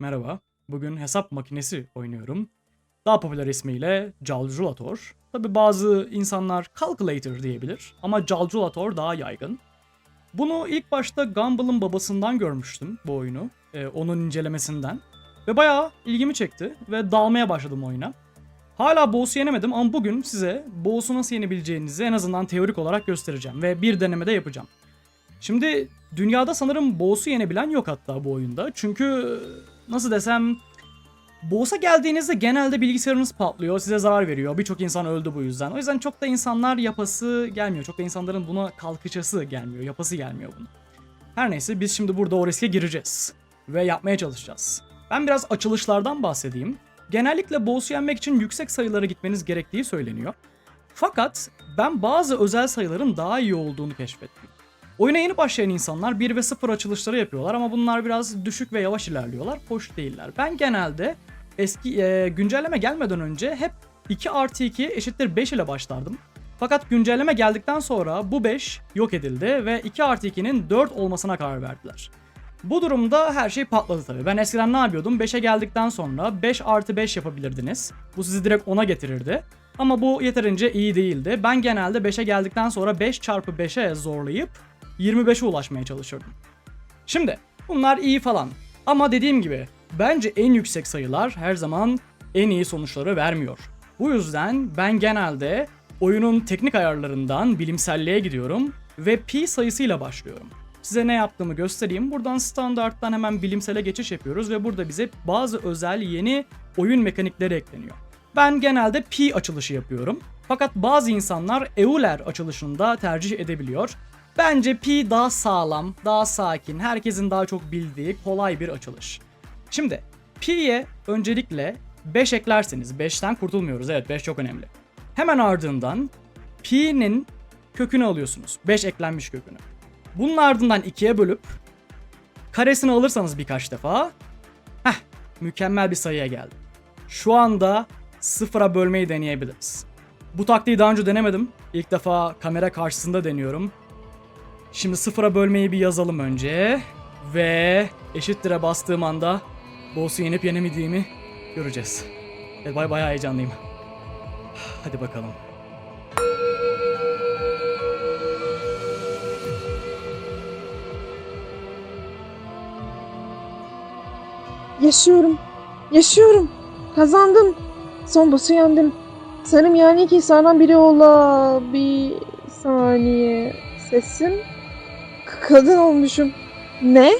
Merhaba. Bugün hesap makinesi oynuyorum. Daha popüler ismiyle Calculator. Tabi bazı insanlar Calculator diyebilir ama Calculator daha yaygın. Bunu ilk başta Gumball'ın babasından görmüştüm bu oyunu. Ee, onun incelemesinden. Ve bayağı ilgimi çekti ve dalmaya başladım oyuna. Hala boss'u yenemedim ama bugün size boss'u nasıl yenebileceğinizi en azından teorik olarak göstereceğim ve bir denemede yapacağım. Şimdi dünyada sanırım boss'u yenebilen yok hatta bu oyunda. Çünkü nasıl desem boss'a geldiğinizde genelde bilgisayarınız patlıyor, size zarar veriyor. Birçok insan öldü bu yüzden. O yüzden çok da insanlar yapası gelmiyor. Çok da insanların buna kalkışası gelmiyor, yapası gelmiyor bunu. Her neyse biz şimdi burada o riske gireceğiz. Ve yapmaya çalışacağız. Ben biraz açılışlardan bahsedeyim. Genellikle boss'u yenmek için yüksek sayılara gitmeniz gerektiği söyleniyor. Fakat ben bazı özel sayıların daha iyi olduğunu keşfettim. Oyuna yeni başlayan insanlar 1 ve 0 açılışları yapıyorlar ama bunlar biraz düşük ve yavaş ilerliyorlar. Hoş değiller. Ben genelde eski e, güncelleme gelmeden önce hep 2 artı 2 eşittir 5 ile başlardım. Fakat güncelleme geldikten sonra bu 5 yok edildi ve 2 artı 2'nin 4 olmasına karar verdiler. Bu durumda her şey patladı tabii. Ben eskiden ne yapıyordum? 5'e geldikten sonra 5 artı 5 yapabilirdiniz. Bu sizi direkt 10'a getirirdi. Ama bu yeterince iyi değildi. Ben genelde 5'e geldikten sonra 5 çarpı 5'e zorlayıp 25'e ulaşmaya çalışırdım. Şimdi bunlar iyi falan. Ama dediğim gibi bence en yüksek sayılar her zaman en iyi sonuçları vermiyor. Bu yüzden ben genelde oyunun teknik ayarlarından bilimselliğe gidiyorum ve pi sayısıyla başlıyorum. Size ne yaptığımı göstereyim. Buradan standarttan hemen bilimsele geçiş yapıyoruz ve burada bize bazı özel yeni oyun mekanikleri ekleniyor. Ben genelde pi açılışı yapıyorum. Fakat bazı insanlar Euler açılışını da tercih edebiliyor. Bence pi daha sağlam, daha sakin, herkesin daha çok bildiği kolay bir açılış. Şimdi pi'ye öncelikle 5 eklerseniz 5'ten kurtulmuyoruz. Evet 5 çok önemli. Hemen ardından pi'nin kökünü alıyorsunuz. 5 eklenmiş kökünü. Bunun ardından 2'ye bölüp karesini alırsanız birkaç defa heh mükemmel bir sayıya geldi. Şu anda sıfıra bölmeyi deneyebiliriz. Bu taktiği daha önce denemedim. İlk defa kamera karşısında deniyorum. Şimdi sıfıra bölmeyi bir yazalım önce. Ve eşittir'e bastığım anda boss'u yenip yenemediğimi göreceğiz. Evet bay bayağı heyecanlıyım. Hadi bakalım. Yaşıyorum. Yaşıyorum. Kazandım. Son boss'u yendim. Sanırım yani iki insandan biri ola bir saniye. Sesim. Kadın olmuşum. Ne?